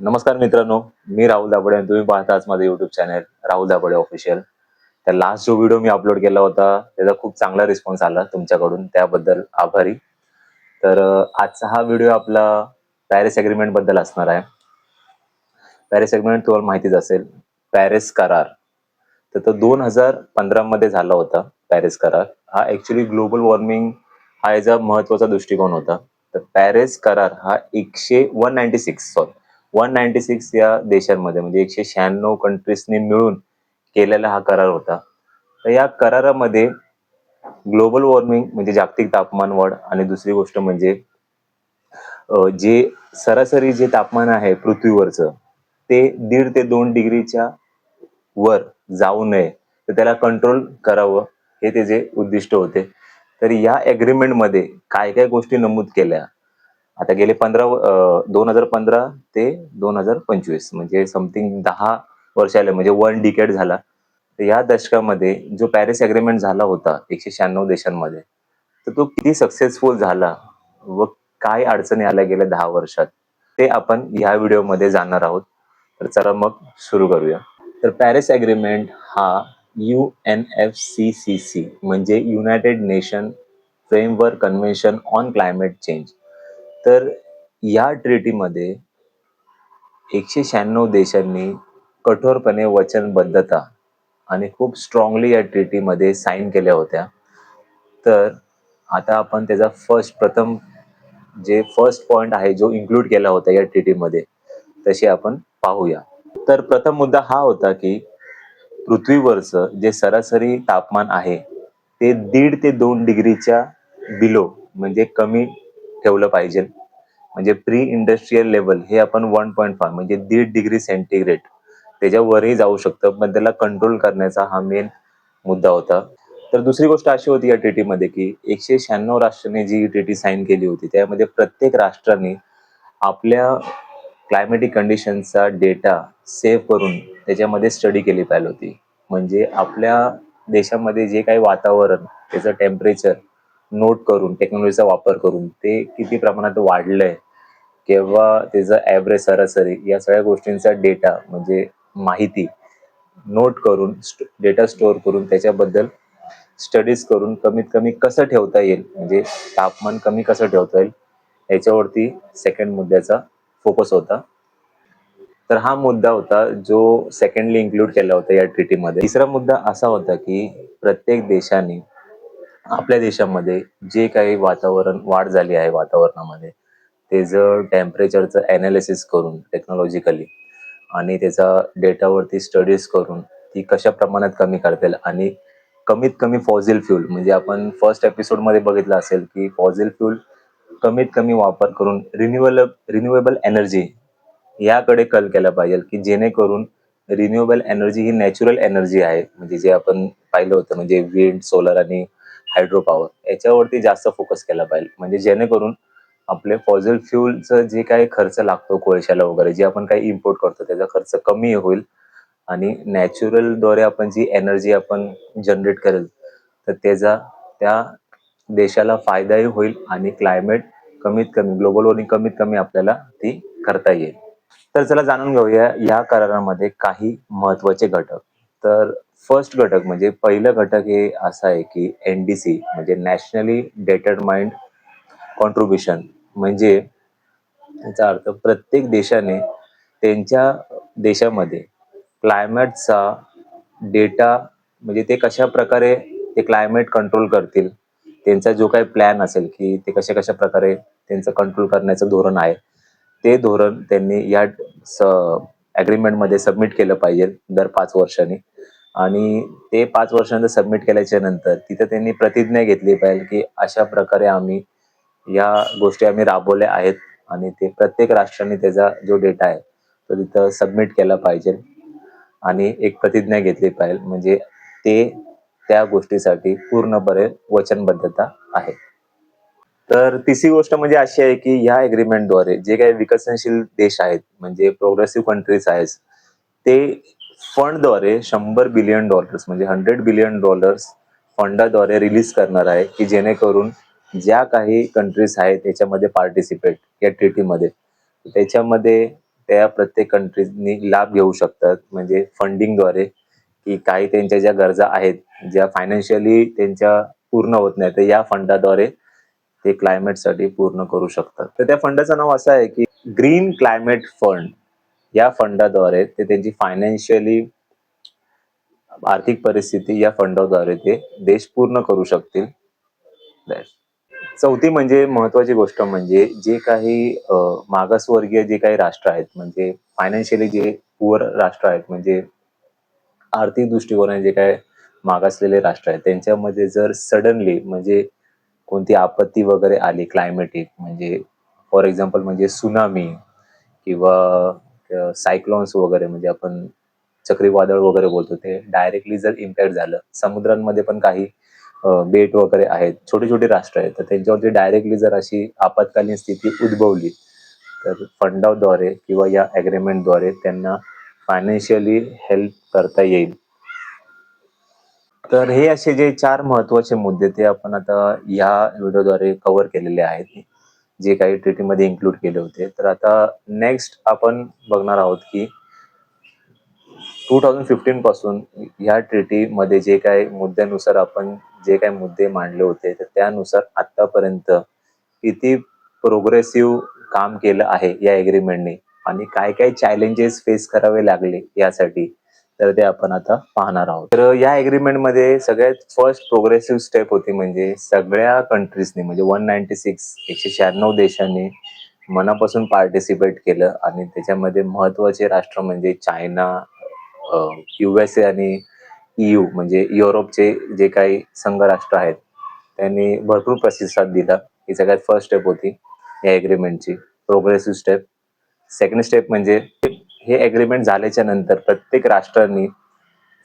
नमस्कार मित्रांनो मी राहुल दाभडे आणि तुम्ही पाहताच माझं YouTube channel Rahul Dabhade official तर लास्ट जो व्हिडिओ मी अपलोड केला होता त्याचा खूप चांगला रिस्पॉन्स आला तुमच्याकडून त्याबद्दल आभारी. तर आजचा हा व्हिडिओ आपला पॅरिस अग्रीमेंटबद्दल असणार आहे. पॅरिस अग्रीमेंट तुम्हाला माहितीच असेल पॅरिस करार. तर तो दोन हजार पंधरा मध्ये झाला होता पॅरिस करार. हा ऍक्च्युली ग्लोबल वॉर्मिंग हा याचा महत्त्वाचा दृष्टिकोन होता. तर पॅरिस करार हा एकशे one ninety six sorry one ninety six या देशांमध्ये म्हणजे एकशे शहाण्णव कंट्रीजनी मिळून केलेला हा करार होता. तर या करारामध्ये ग्लोबल वॉर्मिंग म्हणजे जागतिक तापमान वाढ आणि दुसरी गोष्ट म्हणजे जे सरासरी जे तापमान आहे पृथ्वीवरचं ते दीड ते दोन डिग्रीच्या वर जाऊ नये. तर त्याला कंट्रोल करावं हे त्याचे उद्दिष्ट होते. तर या अग्रीमेंटमध्ये काय काय गोष्टी नमूद केल्या? आता गेले पंधरा दोन हजार पंधरा ते दोन हजार पंचवीस म्हणजे समथिंग दहा वर्ष आले म्हणजे वन डिकेड झाला. तर या दशकामध्ये जो पॅरिस अग्रीमेंट झाला होता एकशे शहाण्णव देशांमध्ये तर तो किती सक्सेसफुल झाला व काय अडचणी आल्या गेल्या दहा वर्षात ते आपण ह्या व्हिडिओमध्ये जाणार आहोत. तर चला मग सुरू करूया. तर पॅरिस अग्रीमेंट हा U N F C C C म्हणजे United Nation framework convention on climate change तर या ट्रीटीमध्ये एकशे शहाण्णव देशांनी कठोरपणे वचनबद्धता आणि खूप स्ट्रॉंगली या ट्रीटीमध्ये साईन केल्या होत्या. तर आता आपण त्याचा फर्स्ट प्रथम जे फर्स्ट पॉइंट आहे जो इन्क्लूड केला होता या ट्रीटीमध्ये तसे आपण पाहूया. तर प्रथम मुद्दा हा होता की पृथ्वीवरचं जे सरासरी तापमान आहे ते दीड ते दोन डिग्रीच्या बिलो म्हणजे कमी ठेवलं पाहिजे. म्हणजे प्री इंडस्ट्रीयल लेवल हे आपण वन पॉईंट फाय म्हणजे दीड डिग्री सेंटीग्रेड त्याच्यावरही जाऊ शकतं. पण त्याला कंट्रोल करण्याचा हा मेन मुद्दा होता. तर दुसरी गोष्ट अशी होती या ट्रीटीमध्ये की एकशे शहाण्णव राष्ट्रांनी जी टीटी साईन केली होती त्यामध्ये प्रत्येक राष्ट्राने आपल्या क्लायमेटिक कंडिशनचा डेटा सेव्ह करून त्याच्यामध्ये स्टडी केली पाहिजे होती. म्हणजे आपल्या देशामध्ये जे काही वातावरण त्याचं टेम्परेचर नोट करून टेक्नॉलॉजीचा वापर करून ते किती प्रमाणात वाढलंय किंवा त्याचं ॲव्हरेज सरासरी या सगळ्या गोष्टींचा डेटा म्हणजे माहिती नोट करून डेटा स्टोअर करून त्याच्याबद्दल स्टडीज करून कमीत कमी कसं ठेवता येईल म्हणजे तापमान कमी कसं ठेवता येईल याच्यावरती सेकंड मुद्द्याचा फोकस होता. तर हा मुद्दा होता जो सेकंडली इन्क्लूड केला होता या ट्रिटीमध्ये तिसरा मुद्दा असा होता की प्रत्येक देशाने आपल्या देशामध्ये जे काही वातावरण वाढ झाली आहे वातावरणामध्ये त्याचं टेम्परेचरचं अनालिसिस करून टेक्नॉलॉजिकली आणि त्याचा डेटावरती स्टडीज करून ती कशा प्रमाणात कमी करता येईल आणि कमीत कमी फॉझिल फ्यूल म्हणजे आपण फर्स्ट एपिसोडमध्ये बघितलं असेल की फॉझिल फ्यूल कमीत कमी वापर करून रिन्युएबल रिन्युएबल एनर्जी याकडे कल केला पाहिजे की जेणेकरून रिन्युएबल एनर्जी ही नॅचरल एनर्जी आहे. म्हणजे जे आपण पाहिलं होतं म्हणजे विंड सोलर आणि हायड्रो पॉवर याच्यावरती जास्त फोकस केला पाहिजे. म्हणजे जेणेकरून आपले फॉजल फ्यूलचं जे काही खर्च लागतो कोळशाला वगैरे जे आपण काही इम्पोर्ट करतो त्याचा खर्च कमी होईल. आणि नॅचरलद्वारे आपण जी एनर्जी आपण जनरेट करेल तर त्याचा त्या देशाला फायदाही होईल आणि क्लायमेट कमीत कमी ग्लोबल वॉर्मिंग कमीत कमी आपल्याला ती करता येईल. तर चला जाणून घेऊया या करारामध्ये काही महत्त्वाचे घटक. तर फर्स्ट घटक म्हणजे पहिलं घटक हे असं आहे की एनडीसी म्हणजे नॅशनली डेटरमाइंड कॉन्ट्रीब्युशन म्हणजे याचा अर्थ प्रत्येक देशाने त्यांच्या देशामध्ये क्लायमेटचा डेटा म्हणजे ते कशा प्रकारे ते क्लायमेट कंट्रोल करतील त्यांचा जो काही प्लॅन असेल की ते कशा कशा प्रकारे त्यांचं कंट्रोल करण्याचं धोरण आहे ते धोरण त्यांनी या अग्रीमेंटमध्ये सबमिट केलं पाहिजे दर पाच वर्षांनी. आणि ते पाच वर्षानंतर सबमिट केल्याच्यानंतर तिथं त्यांनी प्रतिज्ञा घेतली पाहिजे की अशा प्रकारे आम्ही या गोष्टी आम्ही राबवल्या आहेत आणि ते प्रत्येक राष्ट्राने त्याचा जो डेटा आहे तो तिथं सबमिट केला पाहिजे. आणि एक प्रतिज्ञा घेतली पाहिजे म्हणजे ते त्या गोष्टीसाठी पूर्णपणे वचनबद्धता आहे. तर तिसरी गोष्ट म्हणजे अशी आहे की ह्या अग्रीमेंटद्वारे जे काही विकसनशील देश आहेत म्हणजे प्रोग्रेसिव्ह कंट्रीज आहेत ते फंडद्वारे शंभर बिलियन डॉलर्स म्हणजे हंड्रेड बिलियन डॉलर्स फंडाद्वारे रिलीज करणार आहे की जेणेकरून ज्या काही कंट्रीज आहेत त्याच्यामध्ये पार्टिसिपेट या ट्रीटीमध्ये त्याच्यामध्ये त्या प्रत्येक कंट्रीजनी लाभ घेऊ शकतात. म्हणजे फंडिंगद्वारे की काही त्यांच्या ज्या गरजा आहेत ज्या फायनान्शियली त्यांच्या पूर्ण होत नाही तर या फंडाद्वारे ते क्लायमेटसाठी पूर्ण करू शकतात. तर त्या फंडाचं नाव असं आहे की ग्रीन क्लायमेट फंड या फंडाद्वारे ते त्यांची फायनान्शियली आर्थिक परिस्थिती या फंडाद्वारे ते देश पूर्ण करू शकतील. चौथी म्हणजे महत्वाची गोष्ट म्हणजे जे काही मागासवर्गीय जे काही राष्ट्र आहेत म्हणजे फायनान्शियली जे पुअर राष्ट्र आहेत म्हणजे आर्थिक दृष्टिकोनाने जे काय मागासलेले राष्ट्र आहेत त्यांच्यामध्ये जर सडनली म्हणजे कोणती आपत्ती वगैरे आली क्लायमेटिक म्हणजे फॉर एक्झाम्पल म्हणजे सुनामी किंवा सायक्लॉन्स वगैरे म्हणजे आपण चक्रीवादळ वगैरे बोलतो ते डायरेक्टली जर इम्पॅक्ट झालं समुद्रांमध्ये पण काही बेट वगैरे आहेत छोटे छोटे राष्ट्र आहेत तर त्यांच्यावरती डायरेक्टली जर अशी आपत्कालीन स्थिती उद्भवली तर फंडाद्वारे किंवा या अग्रीमेंटद्वारे त्यांना फायनान्शियली हेल्प करता येईल. तर हे असे जे चार महत्त्वाचे मुद्दे ते आपण आता या व्हिडिओद्वारे कव्हर केलेले आहेत. जे काही ट्रिटीमध्ये इन्क्लूड केले होते. तर आता नेक्स्ट आपण बघणार आहोत की टू थाउजंड फिफ्टीन पासून ह्या ट्रिटीमध्ये जे काही मुद्द्यानुसार आपण जे काही मुद्दे मांडले होते तर त्यानुसार आतापर्यंत किती प्रोग्रेसिव्ह काम केलं आहे या एग्रीमेंटने आणि काय काय चॅलेंजेस फेस करावे लागले यासाठी? तर ते आपण आता पाहणार आहोत. तर या अग्रीमेंटमध्ये सगळ्यात फर्स्ट प्रोग्रेसिव्ह स्टेप होती म्हणजे सगळ्या कंट्रीजनी म्हणजे वन नाईन्टी सिक्स एकशे शहाण्णव देशांनी मनापासून पार्टिसिपेट केलं आणि त्याच्यामध्ये महत्त्वाचे राष्ट्र म्हणजे चायना युएसए आणि EU म्हणजे युरोपचे जे काही संघ राष्ट्र आहेत त्यांनी भरपूर प्रतिसाद दिला. ही सगळ्यात फर्स्ट स्टेप होती या अग्रीमेंटची प्रोग्रेसिव्ह स्टेप सेकंड स्टेप म्हणजे हे एग्रीमेंट झाल्याच्यानंतर प्रत्येक राष्ट्रांनी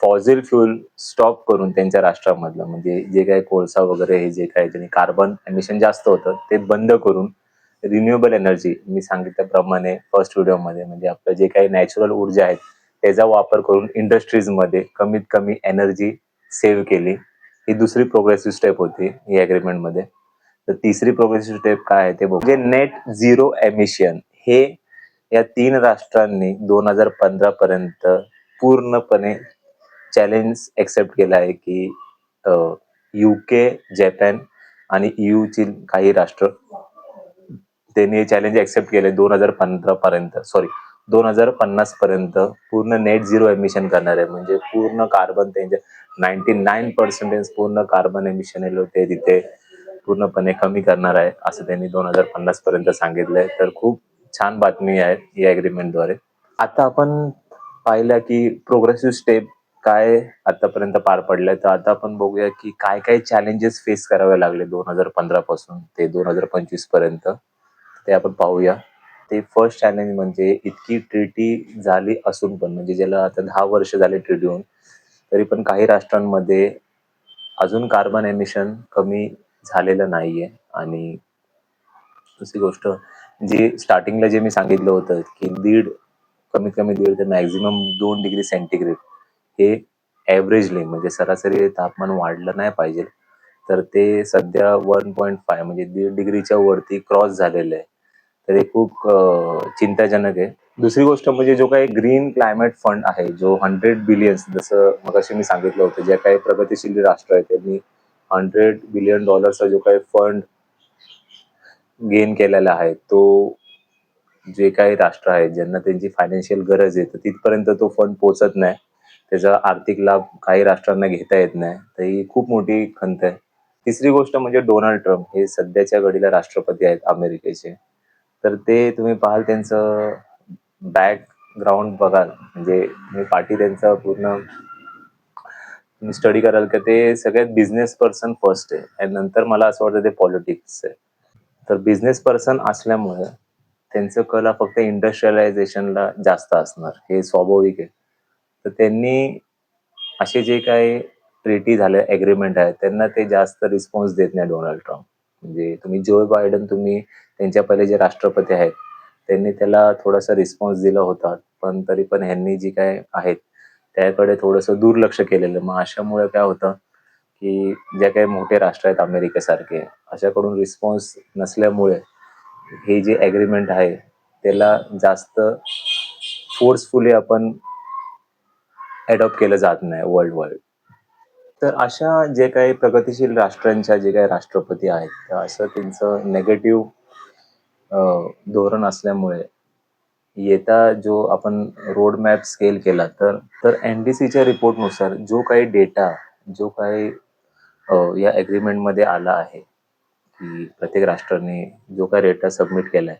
फॉझिल फ्युल स्टॉप करून त्यांच्या राष्ट्रामधलं म्हणजे जे काही कोळसा वगैरे हे जे काही त्यांनी कार्बन एमिशन जास्त होतं ते बंद करून रिन्युएबल एनर्जी मी सांगितल्याप्रमाणे फर्स्ट व्हिडिओमध्ये म्हणजे आपलं जे काही नॅचरल ऊर्जा आहेत त्याचा वापर करून इंडस्ट्रीजमध्ये कमीत कमी एनर्जी सेव्ह केली. ही दुसरी प्रोग्रेसिव्ह स्टेप होती ही अग्रीमेंटमध्ये तर तिसरी प्रोग्रेसिव्ह स्टेप काय आहे ते बघू. जे नेट झिरो एमिशन हे या तीन राष्ट्रांनी दोन हजार पंधरा पर्यंत पूर्णपणे चॅलेंज एक्सेप्ट केला आहे की युके जपान आणि EU ची काही राष्ट्र त्यांनी हे चॅलेंज एक्सेप्ट केले दोन हजार पंधरा पर्यंत. सॉरी दोन हजार पन्नास पर्यंत पूर्ण नेट झिरो एमिशन करणार आहे. म्हणजे पूर्ण कार्बन त्यांचे नाईन्टी नाईन पर्सेंटेज पूर्ण कार्बन एमिशन होते तिथे पूर्णपणे कमी करणार आहे असं त्यांनी दोन हजार पन्नास पर्यंत सांगितलंय. तर खूप छान बातमी आहे या अग्रीमेंटद्वारे आता आपण पाहिलं की प्रोग्रेसिव्ह स्टेप काय आतापर्यंत पार पडलाय. तर आता आपण बघूया की काय काय चॅलेंजेस फेस करावे लागले दोन हजार पंधरा पासून ते दोन हजार पंचवीसपर्यंत. ते आपण पाहूया. ते फर्स्ट चॅलेंज म्हणजे इतकी ट्रिटी झाली असून पण म्हणजे ज्याला आता दहा वर्ष झाले ट्रिटी होऊन तरी पण काही राष्ट्रांमध्ये अजून कार्बन एमिशन कमी झालेलं नाहीये. आणि दुसरी गोष्ट जे स्टार्टिंगला जे मी सांगितलं होतं की दीड कमीत कमी दीड ते मॅक्झिमम दोन डिग्री सेंटीग्रेड हे ॲव्हरेजली म्हणजे सरासरी तापमान वाढलं नाही पाहिजे. तर ते सध्या वन पॉईंट फाय म्हणजे दीड डिग्रीच्या वरती क्रॉस झालेलं आहे. तर हे खूप चिंताजनक आहे. दुसरी गोष्ट म्हणजे जो काही ग्रीन क्लायमेट फंड आहे जो हंड्रेड बिलियन्स जसं मग मी सांगितलं होतं ज्या काही प्रगतीशील राष्ट्र आहेत त्यांनी हंड्रेड बिलियन डॉलरचा जो काही फंड गेन केलेला आहे तो जे काही राष्ट्र आहेत ज्यांना त्यांची फायनान्शियल गरज आहे तर तिथपर्यंत तो फंड पोहोचत नाही. त्याचा आर्थिक लाभ काही राष्ट्रांना घेता येत नाही. तर ही खूप मोठी खंत आहे. तिसरी गोष्ट म्हणजे डोनाल्ड ट्रम्प हे सध्याच्या घडीला राष्ट्रपती आहेत अमेरिकेचे. तर ते तुम्ही पाहाल त्यांचं बॅकग्राऊंड बघाल. म्हणजे तुम्ही पाठी त्यांचा पूर्ण तुम्ही स्टडी कराल का ते सगळ्यात बिझनेस पर्सन फर्स्ट आहे. आणि नंतर मला असं वाटतं ते पॉलिटिक्स आहे. तर बिझनेस पर्सन असल्यामुळे त्यांचं कला फक्त इंडस्ट्रियलायझेशनला जास्त असणार. हे स्वाभाविक आहे. तर त्यांनी असे जे काही ट्रिटी झाले अग्रीमेंट आहे त्यांना ते जास्त रिस्पॉन्स देत नाही डोनाल्ड ट्रम्प म्हणजे तुम्ही जो बायडन तुम्ही त्यांच्या पहिले जे राष्ट्रपती आहेत त्यांनी त्याला थोडासा रिस्पॉन्स दिला होता. पण तरी पण ह्यांनी जी काय आहेत त्याकडे थोडंसं दुर्लक्ष केलेलं मग अशामुळे काय होतं की ज्या काही मोठे राष्ट्र आहेत अमेरिकेसारखे अशाकडून रिस्पॉन्स नसल्यामुळे हे जे ॲग्रीमेंट आहे त्याला जास्त फोर्सफुली आपण अडॉप्ट केलं जात नाही वर्ल्ड वाईड तर अशा जे काही प्रगतीशील राष्ट्रांच्या जे काही राष्ट्रपती आहेत असं त्यांचं नेगेटिव्ह धोरण असल्यामुळे येता जो आपण रोड मॅप स्केल केला तर तर एन डी सीच्या रिपोर्टनुसार जो काही डेटा जो काही अ, या अग्रीमेंटमध्ये आला आहे की प्रत्येक राष्ट्राने जो काही डेटा सबमिट केलाय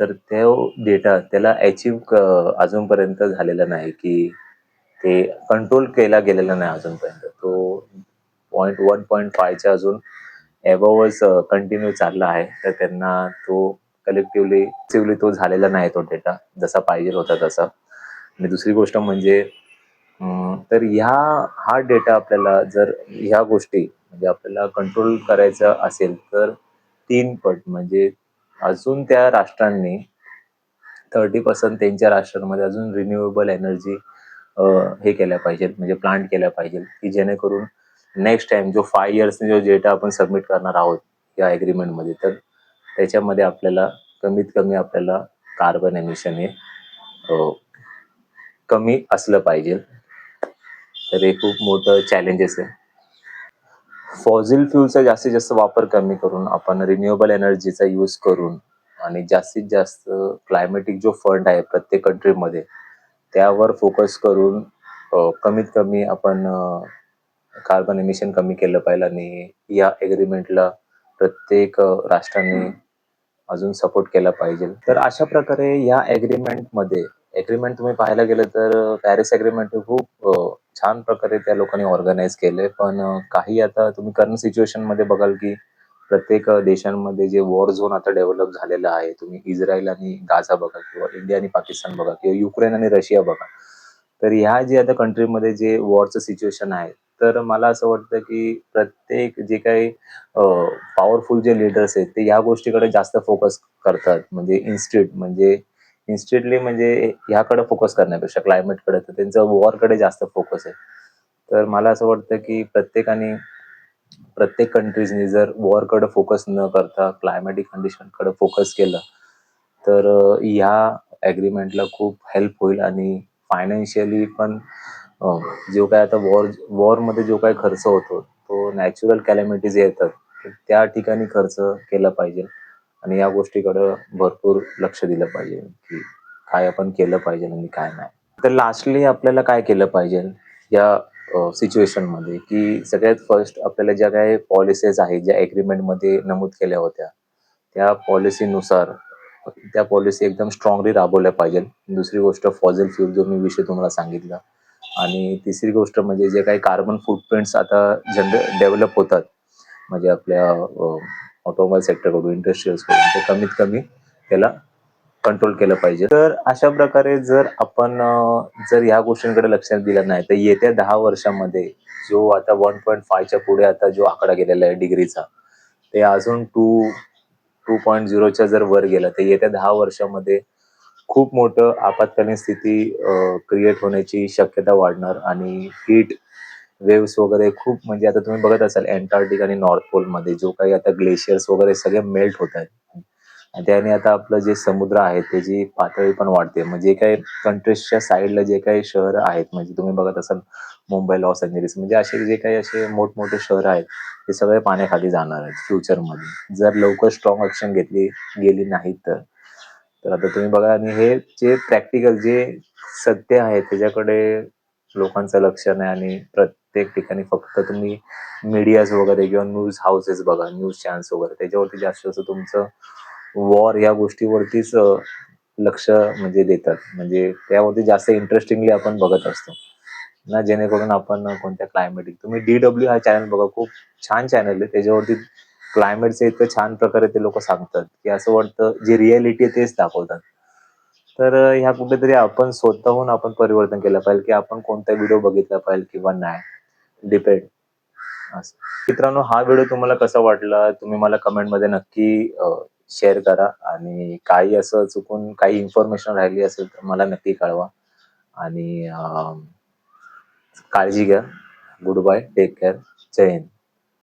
तर तो डेटा त्याला अचीव अजूनपर्यंत झालेला नाही की ते कंट्रोल केला गेलेला नाही अजूनपर्यंत. तो पॉईंट वन पॉईंट फायच्या अजून एबवच कंटिन्यू चालला आहे. तर त्यांना तो कलेक्टिव्हली तो झालेला नाही तो डेटा जसा पाहिजे होता तसा. आणि दुसरी गोष्ट म्हणजे अं, तर ह्या हा डेटा आपल्याला जर ह्या गोष्टी म्हणजे आपल्याला कंट्रोल करायचं असेल तर तीन पट म्हणजे अजून त्या राष्ट्रांनी थर्टी पर्सेंट त्यांच्या राष्ट्रांमध्ये अजून रिन्युएबल एनर्जी हे केल्या पाहिजेत म्हणजे प्लांट केल्या पाहिजेत की जेणेकरून नेक्स्ट टाइम जो फाय इयर्सने जो डेटा आपण सबमिट करणार आहोत या अग्रीमेंटमध्ये तर त्याच्यामध्ये आपल्याला कमीत कमी आपल्याला कार्बन एमिशन हे अ, कमी असलं पाहिजे. तर हे खूप मोठं चॅलेंजेस आहे. फॉझिल फ्यूलचा जास्तीत जास्त वापर कमी करून आपण रिन्युएबल एनर्जीचा यूज करून आणि जास्तीत जास्त क्लायमेटिक जो फंड आहे प्रत्येक कंट्रीमध्ये त्यावर फोकस करून कमीत कमी आपण कार्बन एमिशन कमी केलं पाहिजे आणि या एग्रीमेंटला प्रत्येक राष्ट्राने अजून सपोर्ट केला पाहिजे. तर अशा प्रकारे या agreement मध्ये एग्रीमेंट तुम्ही पाहायला गेलं तर पॅरिस एग्रीमेंट खूप छान प्रकारे त्या लोकांनी ऑर्गनाईज केलंय. पण काही आता तुम्ही करंट सिच्युएशनमध्ये बघाल की प्रत्येक देशांमध्ये जे वॉर झोन आता डेव्हलप झालेलं आहे तुम्ही इस्रायल आणि गाझा बघा किंवा इंडिया आणि पाकिस्तान बघा किंवा युक्रेन आणि रशिया बघा. तर ह्या जे आता कंट्रीमध्ये जे वॉरचं सिच्युएशन आहे तर मला असं वाटतं की प्रत्येक जे काही पॉवरफुल जे लीडर्स आहेत ते या गोष्टीकडे जास्त फोकस करतात. म्हणजे इन्स्टिट्यूट म्हणजे इन्स्टिट्यूटली म्हणजे ह्याकडे फोकस करण्यापेक्षा क्लायमेटकडे तर त्यांचं वॉरकडे जास्त फोकस आहे. तर मला असं वाटतं की प्रत्येकाने प्रत्येक कंट्रीजनी जर वॉरकडे फोकस न करता क्लायमॅटिक कंडिशनकडे फोकस केलं तर ह्या ॲग्रीमेंटला खूप हेल्प होईल आणि फायनान्शियली पण जो काय आता वॉर वॉरमध्ये जो काय खर्च होतो तो नॅचरल कॅलॅमिटीज येतात. त्या ठिकाणी खर्च केला पाहिजे. आणि या गोष्टीकडे भरपूर लक्ष दिलं पाहिजे की काय आपण केलं पाहिजे आणि काय नाही. तर लास्टली आपल्याला काय केलं पाहिजे या सिच्युएशनमध्ये की सगळ्यात फर्स्ट आपल्याला ज्या काही पॉलिसीज आहेत ज्या ॲग्रीमेंटमध्ये नमूद केल्या होत्या त्या पॉलिसीनुसार त्या पॉलिसी एकदम स्ट्रॉंगली राबवल्या पाहिजे दुसरी गोष्ट फॉझल फ्यूल जो मी विषय तुम्हाला सांगितला. आणि तिसरी गोष्ट म्हणजे जे काही कार्बन फुटप्रिंट्स आता जनरे डेव्हलप होतात म्हणजे आपल्या ऑटोमोबाईल सेक्टरकडून इंडस्ट्रीयल्सकडून ते कमीत कमी त्याला कंट्रोल केलं पाहिजे. तर अशा प्रकारे जर आपण जर या गोष्टींकडे लक्ष दिलं नाही तर येत्या दहा वर्षामध्ये जो आता वन पॉईंट फायच्या पुढे आता जो आकडा गेलेला आहे डिग्रीचा ते अजून टू टू पॉईंट झिरोच्या जर वर गेला तर येत्या दहा वर्षामध्ये खूप मोठं आपत्कालीन स्थिती क्रिएट होण्याची शक्यता वाढणार आणि हीट वेव्स वगैरे खूप म्हणजे आता तुम्ही बघत असाल अँटार्क्टिक आणि नॉर्थ पोलमध्ये जो काही आता ग्लेशियर्स वगैरे सगळे मेल्ट होत आहेत. आणि त्याने आता आपलं जे समुद्र आहे त्याची पातळी पण वाढते. म्हणजे काही कंट्रीजच्या साईडला जे काही शहर आहेत म्हणजे तुम्ही बघत असाल मुंबई लॉस एंजेलिस म्हणजे असे जे काही असे मोठमोठे शहर आहेत ते सगळे पाण्याखाली जाणार आहेत फ्युचरमध्ये जर लवकर स्ट्रॉंग ऍक्शन घेतली गेली नाही तर. तर आता तुम्ही बघा आणि हे जे प्रॅक्टिकल जे सत्य आहे त्याच्याकडे लोकांचं लक्ष नाही आणि प्रत्येक ठिकाणी फक्त तुम्ही मीडियाज वगैरे किंवा न्यूज हाऊसेस बघा न्यूज चॅनल्स वगैरे त्याच्यावरती जास्त असं तुमचं वॉर या गोष्टीवरतीच लक्ष म्हणजे देतात. म्हणजे त्यावरती जास्त इंटरेस्टिंगली आपण बघत असतो. ना जेणेकरून आपण कोणत्या क्लायमेटिक तुम्ही डी डब्ल्यू हा चॅनल बघा खूप छान चॅनल आहे. त्याच्यावरती क्लायमेटचं इतकं छान प्रकारे ते लोक सांगतात. की असं वाटतं जे रियालिटी आहे तेच दाखवतात. तर ह्या कुठेतरी आपण स्वतःहून आपण परिवर्तन केलं पाहिजे की आपण कोणता व्हिडिओ बघितला पाहिजे किंवा नाही. डिपेंड असं. मित्रांनो हा व्हिडिओ तुम्हाला कसा वाटला? तुम्ही मला कमेंटमध्ये नक्की शेअर करा. आणि काही असं चुकून काही इन्फॉर्मेशन राहिली असेल तर मला नक्की कळवा. आणि अं, काळजी घ्या. गुड बाय टेक केअर जय हिंद.